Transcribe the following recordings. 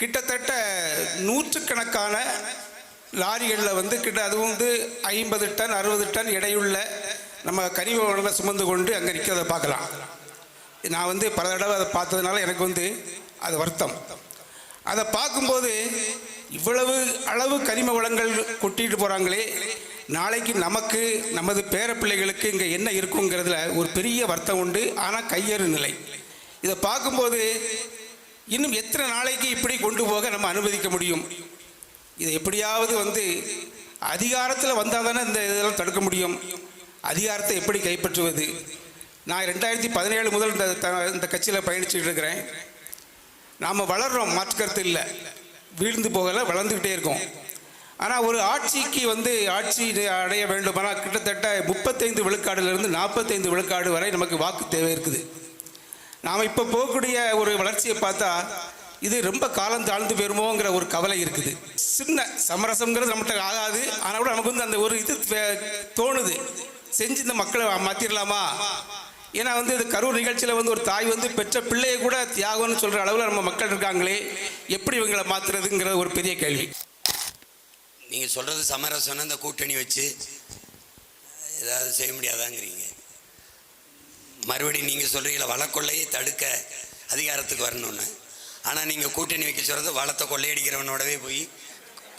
கிட்டத்தட்ட நூற்றுக்கணக்கான லாரிகளில் வந்து கிட்ட அதுவும் வந்து ஐம்பது டன் அறுபது டன் எடையுள்ள நம்ம கனிம வளங்களை சுமந்து கொண்டு அங்கே நிற்கிறத பார்க்கலாம். நான் வந்து பல தடவை அதை பார்த்ததுனால எனக்கு வந்து அது வருத்தம். அதை பார்க்கும்போது இவ்வளவு அளவு கனிம வளங்கள் கொட்டிட்டு போகிறாங்களே நாளைக்கு நமக்கு நமது பேரப்பிள்ளைகளுக்கு இங்கே என்ன இருக்குங்கிறதுல ஒரு பெரிய வருத்தம் உண்டு. ஆனால் கையேறு நிலை. இதை பார்க்கும்போது இன்னும் எத்தனை நாளைக்கு இப்படி கொண்டு போக நம்ம அனுமதிக்க முடியும்? இதை எப்படியாவது வந்து அதிகாரத்தில் வந்தால் தானே இந்த இதெல்லாம் தடுக்க முடியும்? அதிகாரத்தை எப்படி கைப்பற்றுவது? நான் ரெண்டாயிரத்தி பதினேழு முதல் இந்த த- இந்த கட்சியில் பயணிச்சுட்டு இருக்கிறேன். நாம் வளர்கிறோம் மாற்றுக்கருத்து இல்லை. வீழ்ந்து போகலை வளர்ந்துக்கிட்டே இருக்கோம். ஆனால் ஒரு ஆட்சிக்கு வந்து ஆட்சி அடைய வேண்டுமானால் கிட்டத்தட்ட முப்பத்தைந்து விழுக்காடுலேருந்து நாற்பத்தைந்து விழுக்காடு வரை நமக்கு வாக்கு தேவை இருக்குது. நாம் இப்போ போகக்கூடிய ஒரு வளர்ச்சியை பார்த்தா இது ரொம்ப காலம் தாழ்ந்து போயிருமோங்கிற ஒரு கவலை இருக்குது. சின்ன சமரசம்ங்கிறது நம்மகிட்ட ஆகாது. ஆனால் கூட நமக்கு வந்து அந்த ஒரு இது தோணுது. செஞ்சு இந்த மக்களை மாற்றிடலாமா ஏன்னா வந்து இது கரூர் நிகழ்ச்சியில் வந்து ஒரு தாய் வந்து பெற்ற பிள்ளையை கூட தியாகம்னு சொல்கிற அளவில் நம்ம மக்கள் இருக்காங்களே எப்படி இவங்களை மாற்றுறதுங்கிற ஒரு பெரிய கேள்வி. நீங்கள் சொல்கிறது சமரசம்னு இந்த கூட்டணி வச்சு ஏதாவது செய்ய முடியாதாங்கிறீங்க. மறுபடியும் நீங்கள் சொல்கிறீங்களா வளக்கொள்ளையை தடுக்க அதிகாரத்துக்கு வரணும்னு. ஆனால் நீங்கள் கூட்டணி வைக்க சொல்கிறது வளத்தை கொள்ளையடிக்கிறவனோடவே போய்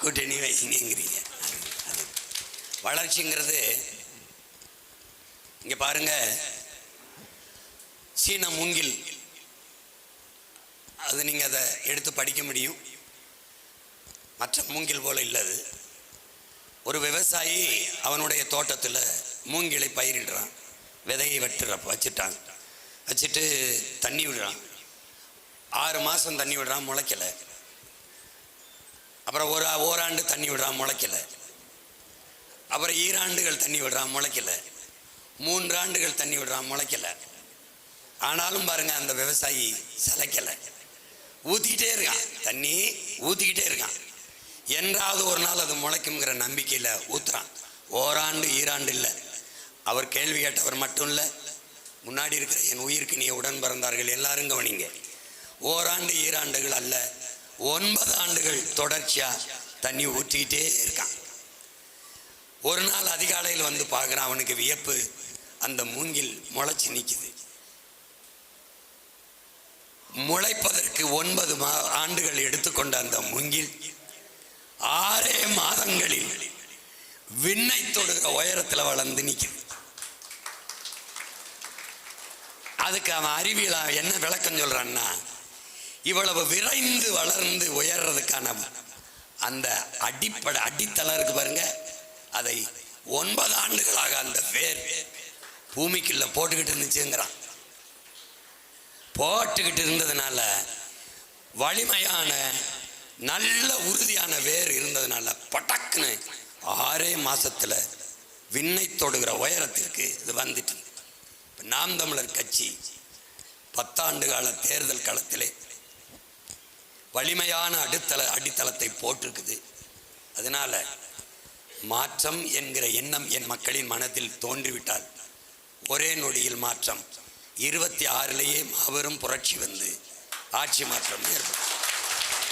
கூட்டணி வைங்கிறீங்க அது வளர்ச்சிங்கிறது இங்கே பாருங்க சீன மூங்கில். அது நீங்கள் அதை எடுத்து படிக்க முடியும். மற்ற மூங்கில் போல் இல்லது ஒரு விவசாயி அவனுடைய தோட்டத்தில் மூங்கிலை பயிரிடுறான். விதையை வெட்டுற வச்சுட்டாங்க. வச்சுட்டு தண்ணி விடுறான். ஆறு மாதம் தண்ணி விடுறான் முளைக்கல. அப்புறம் ஒரு ஓராண்டு தண்ணி விடுறான் முளைக்கல. அப்புறம் ஈராண்டுகள் தண்ணி விடுறான் முளைக்கலை. மூன்றாண்டுகள் தண்ணி விடுறான் முளைக்கல. ஆனாலும் பாருங்க அந்த விவசாயி சளைக்கலை. ஊற்றிக்கிட்டே இருக்கான். தண்ணி ஊற்றிக்கிட்டே இருக்கான். என்றாவது ஒரு நாள் அது முளைக்குங்கிற நம்பிக்கையில் ஊற்றுறான் ஓராண்டு ஈராண்டு இல்லை. அவர் கேள்வி கேட்டவர் மட்டும் இல்லை முன்னாடி இருக்கிற என் உயிருக்கு நீ உடன் பிறந்தார்கள் எல்லாரும் கவனிங்க. ஓராண்டு ஈராண்டுகள் அல்ல ஒன்பது ஆண்டுகள் தொடர்ச்சியாக தண்ணி ஊற்றிக்கிட்டே இருக்கான். ஒரு நாள் அதிகாலையில் வந்து பார்க்குறான் அவனுக்கு வியப்பு அந்த மூங்கில் முளைச்சி நிற்குது முளைப்பதற்கு ஒன்பது மா ஆண்டுகள் எடுத்துக்கொண்ட அந்த மூங்கில் ஆறே மாதங்களில் விண்ணை தொடுகிற உயரத்தில் வளர்ந்து நிற்குது அதுக்கு அவன் அறிவியல் என்ன விளக்கம் சொல்றான்னா இவ்வளவு விரைந்து வளர்ந்து உயர்றதுக்கான அந்த அடிப்படை அடித்தளம் இருக்கு பாருங்க. அதை ஒன்பது ஆண்டுகளாக அந்த வேர் பூமிக்குள்ள போட்டுக்கிட்டு இருந்துச்சுங்கிறான். போட்டுக்கிட்டு இருந்ததுனால வலிமையான நல்ல உறுதியான வேர் இருந்ததுனால பட்டக்குன்னு ஆறே மாசத்துல விண்ணை தொடுகிற உயரத்திற்கு இது வந்துட்டு நாம் தமிழர் கட்சி பத்தாண்டு கால தேர்தல் களத்திலே வலிமையான அடித்தள அடித்தளத்தை போட்டிருக்குது. அதனால மாற்றம் என்கிற எண்ணம் என் மக்களின் மனதில் தோன்றிவிட்டால் ஒரே நொடியில் மாற்றம். இருபத்தி ஆறிலேயே மாபெரும் புரட்சி வந்து ஆட்சி மாற்றம் ஏற்படும்.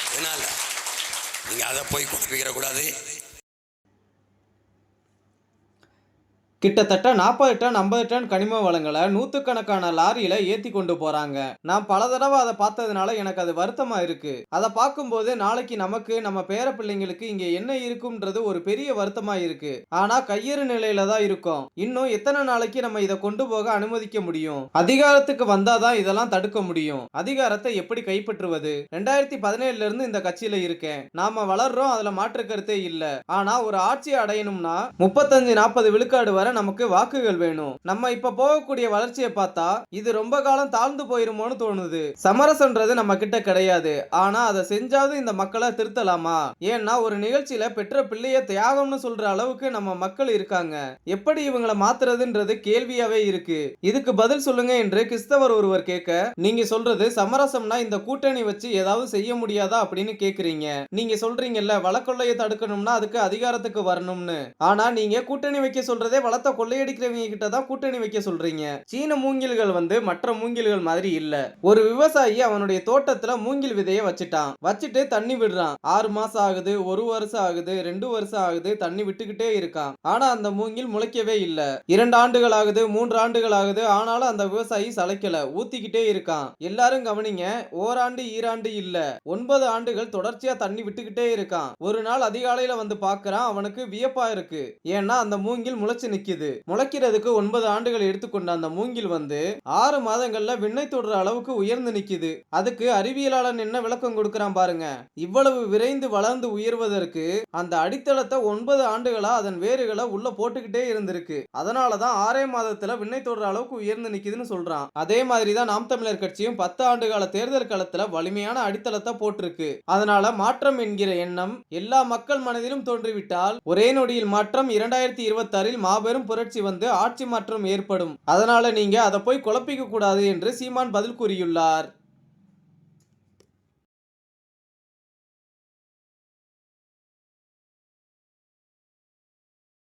அதனால் நீங்கள் அதை போய் குழப்பிக்கிற கூடாது. கிட்டத்தட்ட நாற்பது டன் ஐம்பது டன் கனிம வளங்களை நூற்றுக்கணக்கான லாரியில ஏத்தி கொண்டு போறாங்க. நான் பல தடவை அதை பார்த்ததுனால எனக்கு அது வருத்தமா இருக்கு. அதை பார்க்கும்போது நாளைக்கு நமக்கு நம்ம பேர பிள்ளைங்களுக்கு இங்க என்ன இருக்கும்ன்றது ஒரு பெரிய வருத்தமா இருக்கு. ஆனா கையறு நிலையில தான் இருக்கும். இன்னும் எத்தனை நாளைக்கு நம்ம இதை கொண்டு போக அனுமதிக்க முடியும்? அதிகாரத்துக்கு வந்தாதான் இதெல்லாம் தடுக்க முடியும். அதிகாரத்தை எப்படி கைப்பற்றுவது? ரெண்டாயிரத்தி பதினேழுல இருந்து இந்த கட்சியில இருக்கேன். நாம வளர்றோம் அதுல மாற்று கருத்தே இல்ல. ஆனா ஒரு ஆட்சி அடையணும்னா முப்பத்தஞ்சு நாற்பது விழுக்காடு வர நமக்கு வாக்குகள் வேணும். நம்ம இப்ப போகக்கூடிய வளர்ச்சியை பார்த்தா இது ரொம்ப காலம் தாழ்ந்து போயிருமோன்னு தோணுது. சமரசன்றது நம்ம கிட்ட கிடையாது. ஆனா அதை செஞ்சாவது இந்த மக்களை திருத்தலாமா? ஏன்னா ஒரு நிகழ்ச்சியில பெற்ற பிள்ளைய தியாகம்னு சொல்ற அளவுக்கு நம்ம மக்கள் இருக்காங்க. எப்படி இவங்களை மாத்துறதுன்றது கேள்வியாவே இருக்கு. இதுக்கு பதில் சொல்லுங்க என்று கிறிஸ்தவர் ஒருவர் கேட்க நீங்க சொல்றது சமரசம்னா இந்த கூட்டணி வச்சு ஏதாவது செய்ய முடியாதா? அப்படின்னு கேக்குறீங்க. நீங்க சொல்றீங்கல்ல வழக்கொள்ளையை தடுக்கணும்னா அதுக்கு அதிகாரத்துக்கு வரணும்னு. ஆனா நீங்க கூட்டணி வைக்க சொல்றதே வள வளத்தை கொள்ளையடிக்கிறவங்க கிட்ட தான் கூட்டணி வைக்க சொல்றீங்க. சீன மூங்கில்கள் வந்து மற்ற மூங்கில்கள் மாதிரி இல்ல. ஒரு விவசாயி அவனுடைய தோட்டத்துல மூங்கில் விதைய வச்சுட்டான். வச்சுட்டு தண்ணி விடுறான். ஆறு மாசம் ஆகுது ஒரு வருஷம் ஆகுது ரெண்டு வருஷம் ஆகுது தண்ணி விட்டுக்கிட்டே இருக்கான். ஆனா அந்த மூங்கில் முளைக்கவே இல்ல. இரண்டு ஆண்டுகள் ஆகுது மூன்று ஆண்டுகள் ஆகுது ஆனாலும் அந்த விவசாயி சளைக்கல ஊத்திக்கிட்டே இருக்கான். எல்லாரும் கவனிங்க ஓராண்டு ஈராண்டு இல்ல. ஒன்பது ஆண்டுகள் தொடர்ச்சியா தண்ணி விட்டுக்கிட்டே இருக்கான். ஒரு நாள் அதிகாலையில வந்து பார்க்கறான் அவனுக்கு வியப்பா இருக்கு. ஏன்னா அந்த மூங்கில் முளைச்சு நிக்குது முளைக்கிறதுக்கு ஒன்பது ஆண்டுகள் எடுத்துக்கொண்ட அந்த மூங்கில் வந்து ஆறு மாதங்கள்ல விண்ணை தொடுற அளவுக்கு உயர்ந்து நிக்குது. அதுக்கு அறிவியலாளன் என்ன விளக்கம் கொடுக்கறான் பாருங்க. இவ்வளவு விரைந்து வளர்ந்து உயர்வதற்கு அந்த அடித்தளத்தை ஒன்பது ஆண்டுகளா அதன் வேர்களை உள்ள போட்டுக்கிட்டே இருந்திருக்கு. அதனாலதான் ஆறே மாதத்துல விண்ணை தொடுற அளவுக்கு உயர்ந்து நிக்குதுன்னு சொல்றான். அதே மாதிரி தான் நாம் தமிழர் கட்சியும் பத்து ஆண்டு கால தேர்தல் களத்துல வலிமையான அடித்தளத்தை போட்டிருக்கு. அதனால மாற்றம் என்கிற எண்ணம் எல்லா மக்கள் மனதிலும் தோன்றிவிட்டால் ஒரே நொடியில் மாற்றம் இரண்டாயிரத்தி இருபத்தி ஆறில் மாபெரும் புரட்சி வந்து ஆட்சி மாற்றம் ஏற்படும். அதனால நீங்க அதை போய் குழப்பிக்க கூடாது என்று சீமான் பதில் கூறியுள்ளார்.